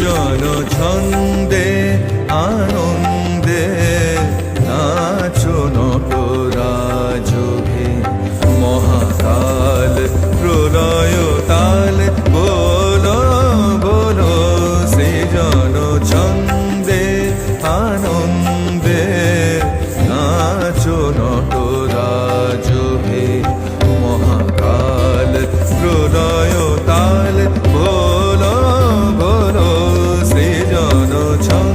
জন ছন্দ 정